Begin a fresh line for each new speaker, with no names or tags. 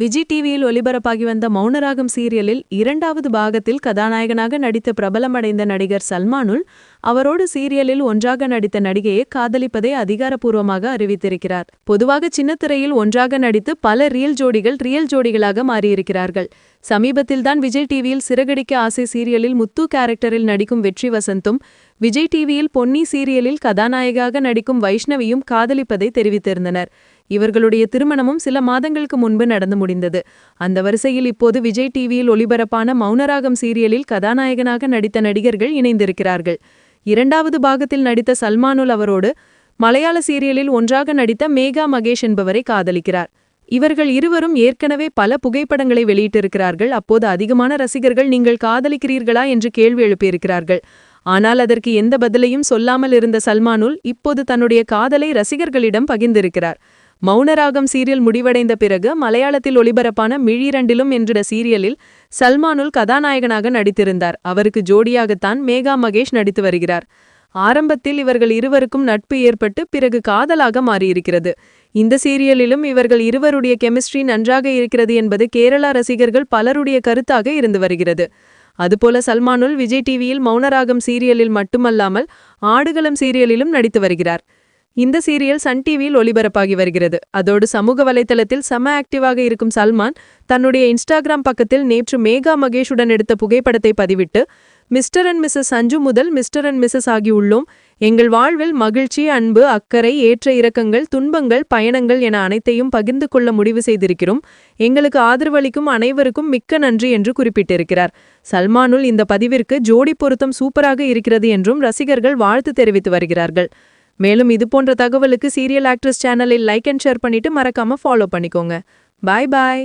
விஜய் டிவியில் ஒலிபரப்பாகி வந்த மௌனராகம் சீரியலில் இரண்டாவது பாகத்தில் கதாநாயகனாக நடித்த பிரபலமடைந்த நடிகர் சல்மானுல் அவரோடு சீரியலில் ஒன்றாக நடித்த நடிகையை காதலிப்பதை அதிகாரப்பூர்வமாக அறிவித்திருக்கிறார். பொதுவாக சின்னத்திரையில் ஒன்றாக நடித்து பல ரியல் ஜோடிகள் ரியல் ஜோடிகளாக மாறியிருக்கிறார்கள். சமீபத்தில்தான் விஜய் டிவியில் சிறகடிக்க ஆசை சீரியலில் முத்து கேரக்டரில் நடிக்கும் வெற்றி வசந்தும் விஜய் டிவியில் பொன்னி சீரியலில் கதாநாயகாக நடிக்கும் வைஷ்ணவியும் காதலிப்பதை தெரிவித்திருந்தனர். இவர்களுடைய திருமணமும் சில மாதங்களுக்கு முன்பு நடந்து முடிந்தது. அந்த வரிசையில் இப்போது விஜய் டிவியில் ஒளிபரப்பான மௌனராகம் சீரியலில் கதாநாயகனாக நடித்த நடிகர்கள் இணைந்திருக்கிறார்கள். இரண்டாவது பாகத்தில் நடித்த சல்மானுல் அவரோடு மலையாள சீரியலில் ஒன்றாக நடித்த மேகா மகேஷ் என்பவரை காதலிக்கிறார். இவர்கள் இருவரும் ஏற்கனவே பல புகைப்படங்களை வெளியிட்டிருக்கிறார்கள். அப்போது அதிகமான ரசிகர்கள் நீங்கள் காதலிக்கிறீர்களா? என்று கேள்வி எழுப்பியிருக்கிறார்கள். ஆனால் அதற்கு எந்த பதிலையும் சொல்லாமல் இருந்த சல்மானுல் இப்போது தன்னுடைய காதலை ரசிகர்களிடம் பகிர்ந்திருக்கிறார். மௌனராகம் சீரியல் முடிவடைந்த பிறகு மலையாளத்தில் ஒளிபரப்பான மிழிரண்டிலும் என்ற சீரியலில் சல்மானுல் கதாநாயகனாக நடித்திருந்தார். அவருக்கு ஜோடியாகத்தான் மேகா மகேஷ் நடித்து வருகிறார். ஆரம்பத்தில் இவர்கள் இருவருக்கும் நட்பு ஏற்பட்டு பிறகு காதலாக மாறியிருக்கிறது. இந்த சீரியலிலும் இவர்கள் இருவருடைய கெமிஸ்ட்ரி நன்றாக இருக்கிறது என்பது கேரளா ரசிகர்கள் பலருடைய கருத்தாக இருந்து வருகிறது. அதுபோல சல்மானுல் விஜய் டிவியில் மௌனராகம் சீரியலில் மட்டுமல்லாமல் ஆடுகளம் சீரியலிலும் நடித்து வருகிறார். இந்த சீரியல் சன் டிவியில் ஒளிபரப்பாகி வருகிறது. அதோடு சமூக வலைதளத்தில் செம ஆக்டிவாக இருக்கும் சல்மான் தன்னுடைய இன்ஸ்டாகிராம் பக்கத்தில் நேற்று மேகா மகேஷுடன் எடுத்த புகைப்படத்தை பதிவிட்டு மிஸ்டர் அண்ட் மிஸ்ஸஸ் சஞ்சு முதல் மிஸ்டர் அண்ட் மிஸ்ஸஸ் ஆகியுள்ளோம் எங்கள் வாழ்வில் மகிழ்ச்சி அன்பு அக்கறை ஏற்ற இறக்கங்கள் துன்பங்கள் பயணங்கள் என அனைத்தையும் பகிர்ந்து கொள்ள முடிவு செய்திருக்கிறோம். எங்களுக்கு ஆதரவளிக்கும் அனைவருக்கும் மிக்க நன்றி என்று குறிப்பிட்டிருக்கிறார். சல்மானுல் இந்த பதிவிற்கு ஜோடி பொருத்தம் சூப்பராக இருக்கிறது என்றும் ரசிகர்கள் வாழ்த்து தெரிவித்து வருகிறார்கள். மேலும் இது போன்ற தகவலுக்கு சீரியல் ஆக்ட்ரஸ் சேனலில் லைக் அண்ட் ஷேர் பண்ணிட்டு மறக்காம ஃபாலோ பண்ணிக்கோங்க. பாய் பாய்